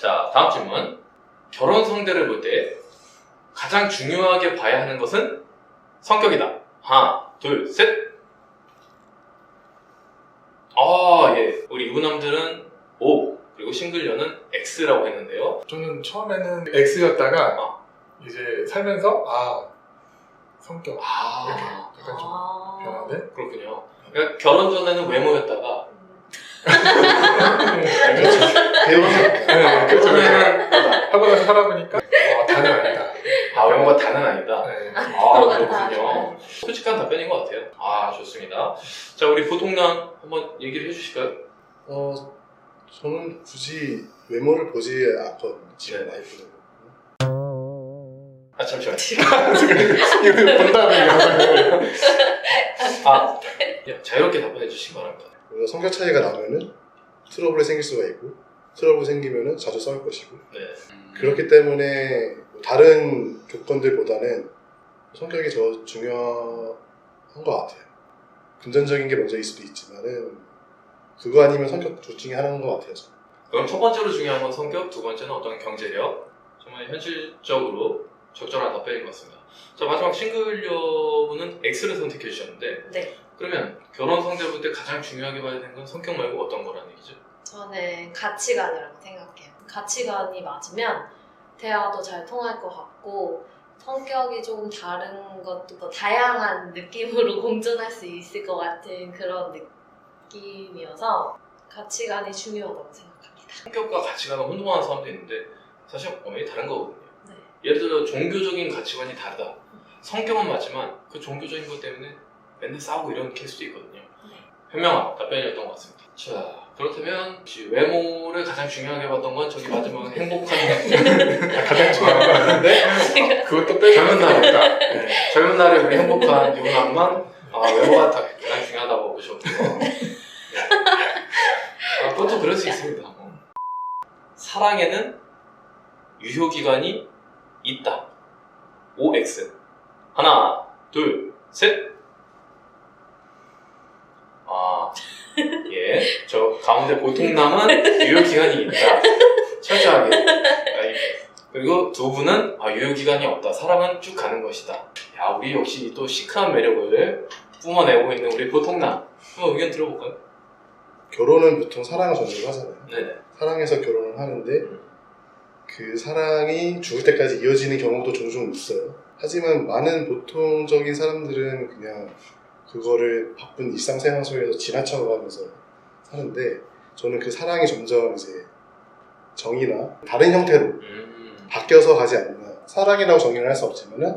자, 다음 질문. 결혼 상대를 볼 때 가장 중요하게 봐야 하는 것은 성격이다. 하나, 둘, 셋. 아, 예. 우리 유부남들은 O, 그리고 싱글녀는 X라고 했는데요. 저는 처음에는 X였다가 어. 이제 살면서 아 성격 아, 약간 좀 아. 변화돼? 그렇군요. 그러니까 결혼 전에는 외모였다가 배우는 네. 결혼에는 하고 나서 살아보니까 어, 다는 아니다. 아, 외모가 다는 아니다. 네. 아. 그렇군요. 솔직한 답변인 것 같아요. 아, 좋습니다. 자, 우리 보통남 한번 얘기를 해주실까요? 어, 저는 굳이 외모를 보지 않거든요. 지금 네. 와이프는. 아, 잠시만요. 이거 본다는 거. 아, 야, 자유롭게 답변해 주시기 바랍니다. 그리고 성격 차이가 나면은 트러블이 생길 수가 있고 트러블 생기면은 자주 싸울 것이고 네. 그렇기 때문에 다른 조건들보다는 성격이 더 중요한 것 같아요. 금전적인 게 먼저일 수도 있지만은 그거 아니면 성격 둘 중에 하나인 것 같아요. 저는. 그럼 첫 번째로 중요한 건 성격, 두 번째는 어떤 경제력. 정말 현실적으로 적절한 답변인 것 같습니다. 자, 마지막 싱글여분은 X를 선택해 주셨는데, 네. 그러면 결혼 상대를 볼때 가장 중요하게 봐야 되는 건 성격 말고 어떤 거라는 얘기죠? 저는 가치관이라고 생각해요. 가치관이 맞으면 대화도 잘 통할 것 같고 성격이 조금 다른 것도 더 다양한 느낌으로 공존할 수 있을 것 같은 그런 느낌이어서 가치관이 중요하다고 생각합니다. 성격과 가치관을 혼동하는 사람도 있는데, 사실 엄연히 다른 거거든요. 네. 예를 들어 종교적인 가치관이 다르다. 성격은 맞지만 그 종교적인 것 때문에 맨날 싸우고 이런 케이스도 있거든요. 네. 현명한 답변이었던 것 같습니다. 자, 그렇다면 혹시 외모를 가장 중요하게 봤던 건 저기 마지막 행복한 가장 중요한 거 같은데 그것도 빼 젊은 날이다. 네, 젊은 날에 우리 행복한 유부남만 아, 외모가 다 가장 중요하다고 보셨고요. 네. 아, 그것도 그럴 수 있습니다. 뭐. 사랑에는 유효 기간이 있다. OX 하나, 둘, 셋. 아, 예. 저 가운데 보통남은 유효 기간이 있다. 철저하게. 그리고 두 분은 아, 유효 기간이 없다. 사랑은 쭉 가는 것이다. 야, 우리 역시 또 시크한 매력을 뿜어내고 있는 우리 보통남. 한번 의견 들어볼까요? 결혼은 보통 사랑을 전제로 하잖아요. 네네. 사랑해서 결혼을 하는데 그 사랑이 죽을 때까지 이어지는 경우도 종종 있어요. 하지만 많은 보통적인 사람들은 그냥 그거를 바쁜 일상생활 속에서 지나쳐가면서 사는데 저는 그 사랑이 점점 이제 정이나 다른 형태로 음, 바뀌어서 가지 않나. 사랑이라고 정의를 할 수 없지만은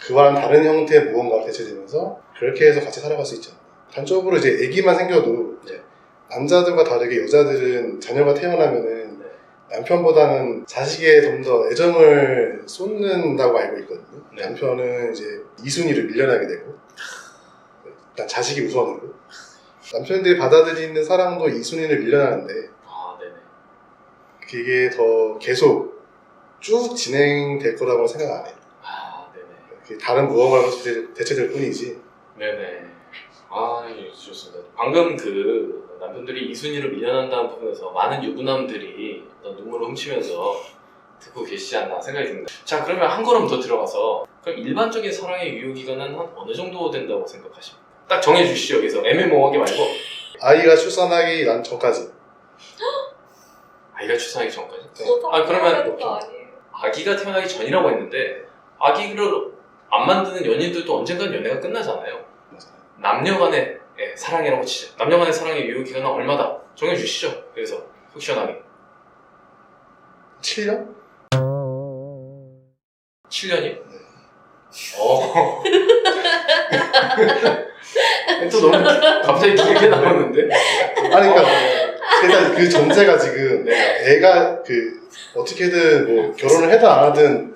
그와는 다른 형태의 무언가가 대체되면서 그렇게 해서 같이 살아갈 수 있지 않나. 단적으로 이제 아기만 생겨도 이제 남자들과 다르게 여자들은 자녀가 태어나면은 네. 남편보다는 자식에 좀 더 애정을 쏟는다고 알고 있거든요. 네. 남편은 이제 이순위를 밀려나게 되고 일단 자식이 우선으로 남편들이 받아들이는 사랑도 이 순위를 밀려나는데 아, 네네. 그게 더 계속 쭉 진행될 거라고 생각 안 해요. 아, 네네. 다른 무언가로 대체- 대체 될 뿐이지. 네네. 아, 예, 좋습니다. 방금 그 남편들이 이 순위를 밀려난다는 부분에서 많은 유부남들이 눈물을 훔치면서 듣고 계시지 않나 생각이 듭니다. 자, 그러면 한 걸음 더 들어가서 그럼 일반적인 사랑의 유효 기간은 한 어느 정도 된다고 생각하십니까? 딱 정해주시죠. 여기서 애매모호하게 말고 아이가 출산하기 난 전까지. 아이가 출산하기 전까지. 네. 아, 그러면 거 아니에요? 아기가 태어나기 전이라고 했는데 아기를 안 만드는 연인들도 언젠간 연애가 끝나잖아요. 맞아요. 남녀간의 예, 사랑이라고 치죠. 남녀간의 사랑의 유효 기간은 얼마다 정해주시죠. 그래서 속 시원하게 7년? 7년이요? 네. 어. 또 너무 갑자기 길게 나오는데. 아니, 그러니까 일단 그 전제가 지금 네. 애가 그 어떻게든 뭐 결혼을 해든 안 하든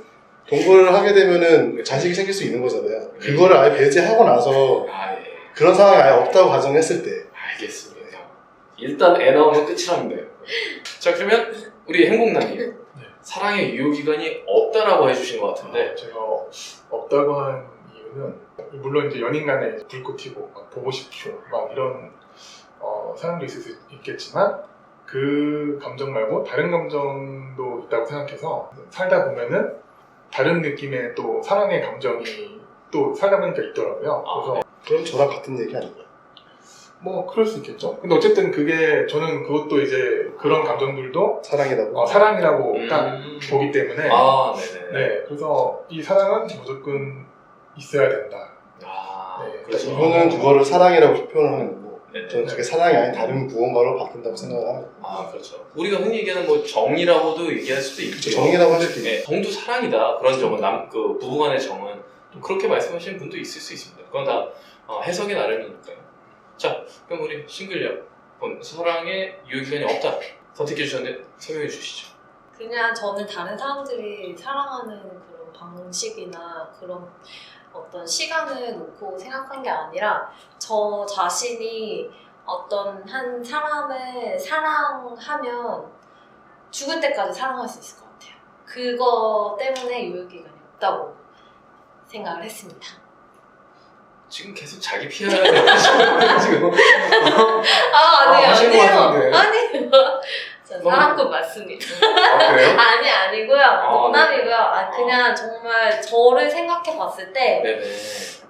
동거를 하게 되면은 자식이 생길 수 있는 거잖아요. 그거를 아예 배제하고 나서 아 예. 그런 상황이 아예 없다고 가정했을 때 알겠습니다. 일단 애 나오면 끝이랍니다. 자 그러면 우리 행복남님 사랑의 유효 기간이 없다라고 해주신 것 같은데. 제가 없다고 한 이유는 물론 이제 연인 간에 불꽃 튀고 막 보고 싶고 막 이런 어, 사람도 있을 수 있겠지만 그 감정 말고 다른 감정도 있다고 생각해서 살다 보면은 다른 느낌의 또 사랑의 감정이 또 살다 보니까 있더라고요. 아, 그래서 그럼 저랑 같은 얘기 아닌가요? 뭐 그럴 수 있겠죠. 근데 어쨌든 그게 저는 그것도 이제 그런 감정들도 사랑이라고. 어, 사랑이라고 음. 딱 보기 때문에 아, 네네. 네 그래서 이 사랑은 무조건 있어야 된다. 아, 네, 그렇죠. 이분은 그거를 사랑이라고 표현을 하는 거고 네네. 저는 그게 사랑이 아닌 다른 무언가로 바뀐다고 생각을 합니다. 아, 그렇죠. 우리가 흔히 얘기하는 뭐 정이라고도 얘기할 수도 있죠. 정이라고 할 수도 네, 정도 사랑이다. 그런 점은 남, 그 부부간의 정은 좀 그렇게 말씀하시는 분도 있을 수 있습니다. 그건 다 어, 해석의 나름이니까요. 자, 그럼 우리 싱글력. 본 사랑에 유효기간이 없다. 선택해 주셨는데 설명해 주시죠. 그냥 저는 다른 사람들이 사랑하는 그런 방식이나 그런 어떤 시간을 놓고 생각한 게 아니라 저 자신이 어떤 한 사람을 사랑하면 죽을 때까지 사랑할 수 있을 것 같아요. 그거 때문에 유효기간이 없다고 생각을 했습니다. 지금 계속 자기 피하려고 지금. 아, 아니에요. 아, 것 아니에요. 같은데. 아니에요. 저 사랑꾼 맞습니다. 아, 그래요? 아니, 아니고요. 아, 농담이고요. 아, 그냥 정말 저를 생각해 봤을 때 네네.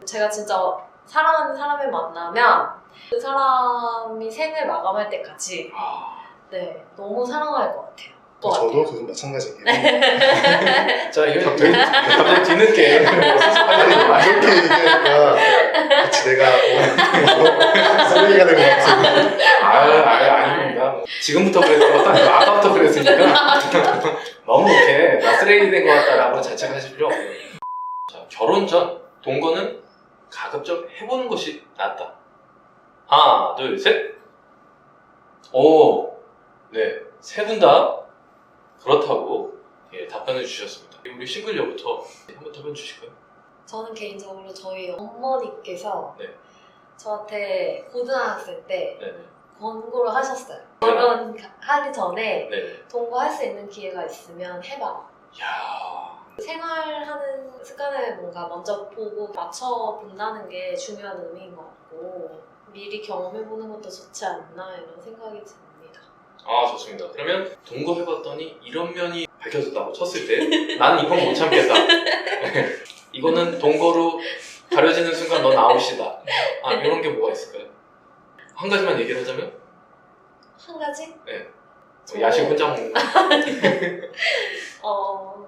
제가 진짜 사랑하는 사람을 만나면 그 사람이 생을 마감할 때까지 아, 네 너무 사랑할 것 같아요. 것 저도 같아요. 그건 마찬가지예요. 자, 이거 갑자기, 갑자기 뒤늦게 얘기하니까 마치 내가 어, 쓰레기가 된 것 같은. 아, 아, 아닙니다. 뭐, 지금부터 그랬던 것도 아니고 아까부터 그랬으니까 너무 이렇게 나 쓰레기 된 것 같다라고 자책하실 필요 없고요. 자, 결혼 전 동거는 가급적 해보는 것이 낫다. 하나, 둘, 셋. 오, 네, 세 분 다 그렇다고 예, 답변을 주셨습니다. 우리 싱글녀부터 한번 답변 주실까요? 저는 개인적으로 저희 어머니께서 네. 저한테 고등학생 때 네네. 권고를 하셨어요. 결혼 하기 전에 네네. 동거할 수 있는 기회가 있으면 해봐. 야 생활하는 습관을 뭔가 먼저 보고 맞춰 본다는 게 중요한 의미인 것 같고 미리 경험해 보는 것도 좋지 않나 이런 생각이 듭니다. 아 좋습니다. 그러면 동거해봤더니 이런 면이 밝혀졌다고 쳤을 때 나는 이건 못 참겠다. 이거는 동거로 가려지는 순간 넌 아웃이다. 아 이런 게 뭐가 있을까요? 한 가지만 얘기를 하자면 한 가지? 뭐 야식 혼자 먹는 거. 어,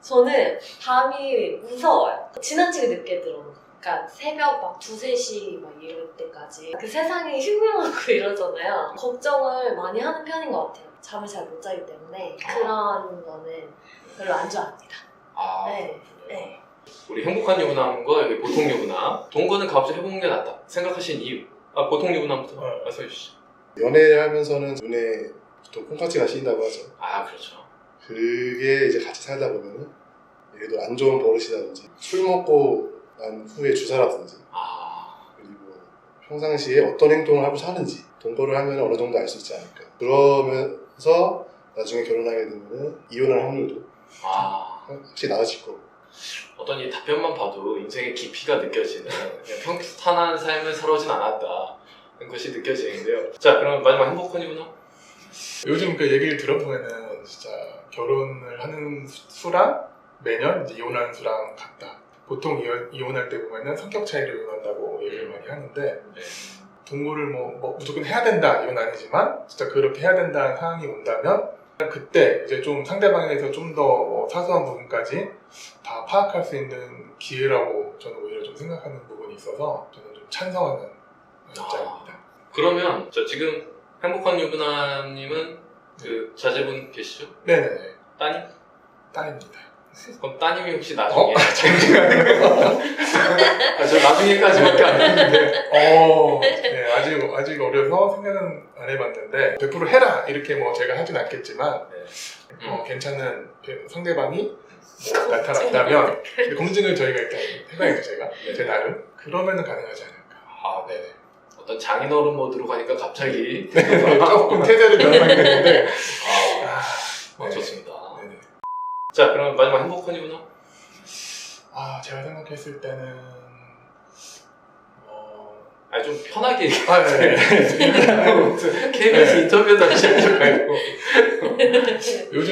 저는 밤이 무서워요. 지나치게 늦게 들어오는 거. 그러니까 새벽 막 두세 시 막 이럴 때까지 그 세상이 흉흉하고 이러잖아요. 걱정을 많이 하는 편인 것 같아요. 잠을 잘 못 자기 때문에 그런 거는 별로 안 좋아합니다. 아 네. 네. 우리 행복한 유부남과 여기 보통 유부남 동거는 가급적 해보는 게 낫다 생각하신 이유. 아 보통 유부남부터 네. 말씀해 주시죠. 연애를 하면서는 눈에 보통 콩깍지가 씌인다고 하죠. 아 그렇죠. 그게 이제 같이 살다 보면은 예를 들어 안 좋은 버릇이라든지 술 먹고 난 후에 주사라든지 아 그리고 평상시에 어떤 행동을 하고 사는지 동거를 하면 어느 정도 알 수 있지 않을까. 그러면서 나중에 결혼하게 되면은 이혼할 확률도 아. 확실히 낮아질 거고. 어떤 이 답변만 봐도 인생의 깊이가 느껴지는 그냥 평탄한 삶을 살아오진 않았다 그런 것이 느껴지는데요. 자 그럼 마지막 행복한 이유는 요즘 그 얘기를 들어보면은 진짜 결혼을 하는 수- 수랑 매년 이제 이혼하는 수랑 같다. 보통 이혼, 이혼 할 때 보면은 성격 차이로 이혼한다고 얘기를 많이 하는데 네. 동거를 뭐, 뭐 무조건 해야 된다 이건 아니지만 진짜 그렇게 해야 된다는 상황이 온다면 그때 이제 좀 상대방에 대해서 좀더뭐 사소한 부분까지 다 파악할 수 있는 기회라고 저는 오히려 좀 생각하는 부분이 있어서 저는 좀 찬성하는 입장입니다. 그러면 저 지금 행복한 유부남님은 그 자제분 계시죠? 네네네 따님? 딸입니다. 그럼 따님이 혹시 어? 나중에 잠시만요. 아, 저 나중에까지밖에 안 했는데 어, 네, 아직 아직 어려서 생각은 안 해봤는데 100% 해라 이렇게 뭐 제가 하진 않겠지만 음. 어, 괜찮은 그 상대방이 뭐 나타났다면 검증을 저희가 일단 해봐야죠 제가 제 나름 그러면은 가능하지 않을까. 아, 네네. 어떤 장인어른 모드로 가니까 갑자기 조금 태세를 변하게 되는데 아, 아, 아, 네. 좋습니다. 네네. 자 그럼 마지막 행복한 이유는? 아 제가 생각했을 때는 어, 좀 편하게 아, 네. KBS 인터뷰 당시 하셔가지고 요즘